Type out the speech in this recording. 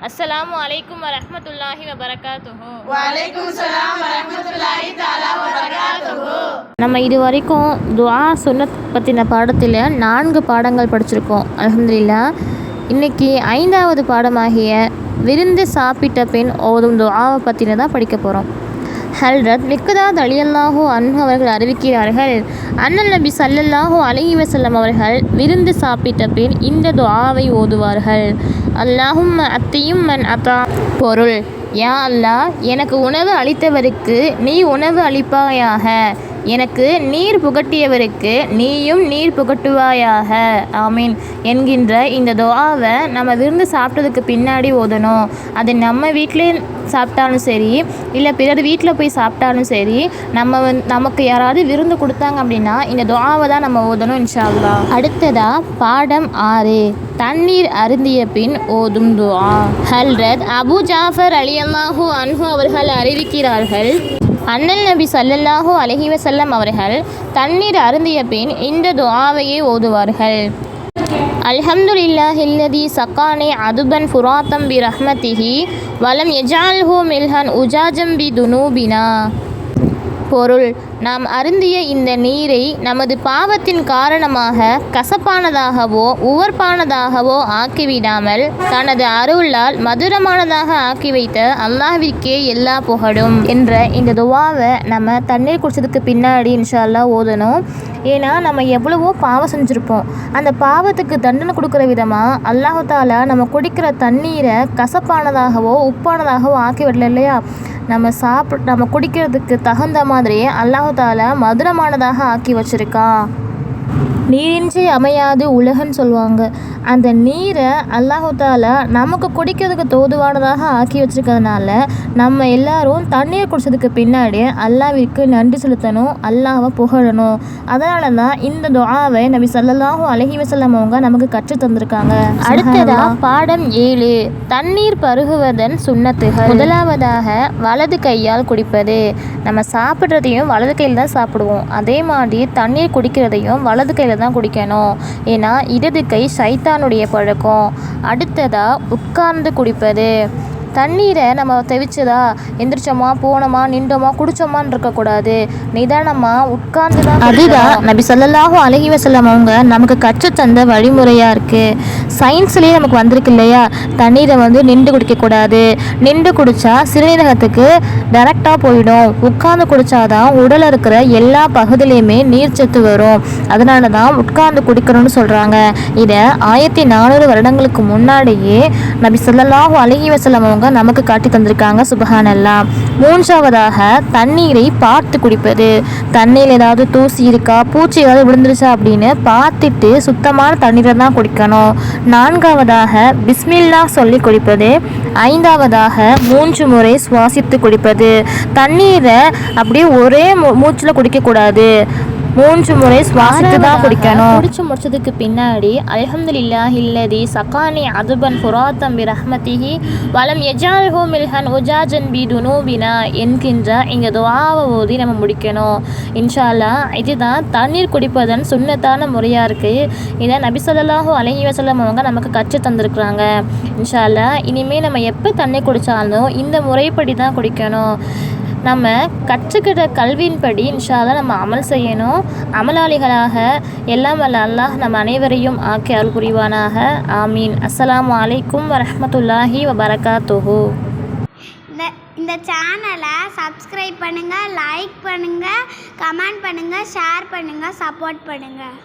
அஸ்ஸலாமு அலைக்கும் வரஹ்மத்துல்லாஹி வபரகாத்துஹு. வலைக்கும் சலாம் வரகாத்துஹு நம்ம இது வரைக்கும் துஆ சுன்னத் பற்றின பாடத்தில் நான்கு பாடங்கள் படிச்சிருக்கோம். அல்ஹம்துலில்லா. இன்னைக்கு ஐந்தாவது பாடமாகிய விருந்து சாப்பிட்ட பின் ஓதும் துஆவை பற்றின தான் படிக்க போகிறோம் ஹல்ரத் மிக்கதாத் அலியல்லாஹோ அன்ஹு அவர்கள் அறிவிக்கிறார்கள். அண்ணல் நபி சல்லல்லாஹு அலைஹி வஸல்லம் அவர்கள் விருந்து சாப்பிட்ட பின் இந்த துஆவை ஓதுவார்கள். அல்லாஹும் அத்தையும் மன் அத்தா பொருள். யா அல்லாஹ் எனக்கு உணவு அளித்தவருக்கு நீ உணவு அளிப்பாயாக. எனக்கு நீர் புகட்டியவருக்கு நீயும் நீர் புகட்டுவாயாக. ஆமீன். என்கின்ற இந்த துவாவை நம்ம விருந்து சாப்பிட்டதுக்கு பின்னாடி ஓதணும். அது நம்ம வீட்டிலே சாப்பிட்டாலும் சரி இல்லை பிறர் வீட்டில் போய் சாப்பிட்டாலும் சரி நம்ம வந் நமக்கு யாராவது விருந்து கொடுத்தாங்க அப்படின்னா இந்த துவாவை தான் நம்ம ஓதணும் இன்ஷால்லா அடுத்ததா பாடம் ஆறு. தண்ணீர் அருந்திய பின் ஓதும் துவா. ஹல்ரத் அபு ஜாஃபர் அலியல்லாஹு அன்ஹு அவர்கள் அறிவிக்கிறார்கள். அண்ணல் நபி சல்லல்லாஹு அலஹி வசல்லம் அவர்கள் தண்ணீர் அருந்திய பின் இந்த துவாவையே ஓதுவார்கள். அல்ஹம்துலில்லாஹில்லதி சக்கானே அதுபன் ஃபுராத்தம் பி ரஹ்மதிஹி வலம் எஜால்ஹூ மில்ஹன் உஜாஜம் பி துனூபினா. பொருள். நாம் அருந்திய இந்த நீரை நமது பாவத்தின் காரணமாக கசப்பானதாகவோ உவர்ப்பானதாகவோ ஆக்கிவிடாமல் தனது அருளால் மதுரமானதாக ஆக்கி வைத்த அல்லாஹ்விற்கே எல்லா புகழும் என்ற இந்த துவாவை நம்ம தண்ணீர் குடிச்சதுக்கு பின்னாடி இன்ஷா அல்லாஹ் ஓதணும். ஏன்னா நம்ம எவ்வளவோ பாவம் செஞ்சுருப்போம். அந்த பாவத்துக்கு தண்டனை கொடுக்குற விதமாக அல்லாஹு நம்ம குடிக்கிற தண்ணீரை கசப்பானதாகவோ உப்பானதாகவோ ஆக்கி விடல இல்லையா? நம்ம சாப்பிட் நம்ம குடிக்கிறதுக்கு தகுந்த மாதிரியே அல்லாஹால மதுரமானதாக ஆக்கி வச்சுருக்கா நீரின்றி அமையாது உலகன்னு சொல்லுவாங்க. அந்த நீரை அல்லாஹு தாலா நமக்கு குடிக்கிறதுக்கு தோதுவானதாக ஆக்கி வச்சிருக்கிறதுனால நம்ம எல்லாரும் தண்ணீர் குடிச்சதுக்கு பின்னாடி அல்லாவிற்கு நன்றி செலுத்தணும் அல்லாவை புகழணும். அதனால தான் இந்த துஆவை நபி ஸல்லல்லாஹு அலைஹி வஸல்லம் அவங்க நமக்கு கற்றுத் தந்திருக்காங்க. அடுத்ததா பாடம் ஏழு தண்ணீர் பருகுவதன் சுண்ணத்துகள். முதலாவதாக வலது கையால் குடிப்பது. நம்ம சாப்பிட்றதையும் வலது கையில் தான் சாப்பிடுவோம். அதே மாதிரி தண்ணீர் குடிக்கிறதையும் வலது கையில் தான் குடிக்கணும். ஏன்னா இடது கை சைத்தானுடைய பழக்கம். அடுத்ததாக உட்கார்ந்து குடிப்பது. தண்ணீரை நம்ம தெவிச்சதா? எந்திரிச்சோமா போனோமா நின்றோமா குடிச்சோமான்னு இருக்கக்கூடாது. நிதானமாக உட்கார்ந்து தான் அதுதான் நபி ஸல்லல்லாஹு அலைஹி வஸல்லம் அவங்க நமக்கு கற்றுத் தந்த வழிமுறையாக இருக்குது சயின்ஸ்லேயே நமக்கு வந்திருக்கு இல்லையா? தண்ணீரை வந்து நின்று குடிக்கக்கூடாது. நின்று குடித்தா சிறுநீரகத்துக்கு டைரெக்டாக போயிடும். உட்கார்ந்து குடித்தாதான் உடலில் இருக்கிற எல்லா பகுதியிலையுமே நீர்ச்சத்து வரும். அதனால தான் உட்கார்ந்து குடிக்கணும்னு சொல்கிறாங்க இதை ஆயிரத்தி நானூறு வருடங்களுக்கு முன்னாடியே நபி ஸல்லல்லாஹு அலைஹி வஸல்லம் அவங்க நமக்கு காட்டி தந்திருக்காங்க. சுபஹானல்லா. மூன்றாவதாக தண்ணீரை பார்த்து குடிப்பது. தண்ணியில் ஏதாவது தூசி இருக்கா? பூச்சி ஏதாவது விழுந்துருச்சா அப்படின்னு பார்த்துட்டு சுத்தமான தண்ணீரை தான் குடிக்கணும். நான்காவதாக பிஸ்மில்லா சொல்லி குடிப்பது. ஐந்தாவதாக மூன்று முறை சுவாசித்து குடிப்பது. தண்ணீரை அப்படியே ஒரே மூச்சில் குடிக்கக்கூடாது. மூன்று முறை சுவாசித்து தான் குடிக்கணும். குடிச்சு முடிச்சதுக்கு பின்னாடி அல்ஹம்துலில்லாஹி இல்லதி சகானி அதுபன் ஃபுராத்தம் பி ரஹ்மதிஹி வலம் எஜால்ஹு மில்ஹன் உஜாஜன் பி துனூபினா என்கின்ற இந்த துஆவை ஓதி நம்ம முடிக்கணும். இன்ஷா அல்லாஹ் இதுதான் தண்ணீர் குடிப்பதன் சுன்னத்தான முறையாக இருக்குது இதை நபி ஸல்லல்லாஹு அலைஹி வஸல்லம் அவங்க நமக்கு கற்றுத் தந்திருக்கிறாங்க. இன்ஷா அல்லாஹ் இனிமேல் நம்ம எப்போ தண்ணீர் குடித்தாலும் இந்த முறைப்படி தான் குடிக்கணும். நம்ம கற்றுக்கிற கல்வியின்படி இன்ஷால்லா நம்ம அமல் செய்யணும். அமலாளிகளாக எல்லாம் வல்ல அல்லாஹ் நம்ம அனைவரையும் ஆக்கி அருள் புரிவானாக. ஆமீன். அஸ்லாம் வலைக்கும் வரமத்துல்லாஹி வபரகாத்துஹு. இந்த இந்த சேனலை சப்ஸ்கிரைப் பண்ணுங்கள் லைக் பண்ணுங்கள் கமெண்ட் பண்ணுங்கள் ஷேர் பண்ணுங்கள் சப்போர்ட் பண்ணுங்கள்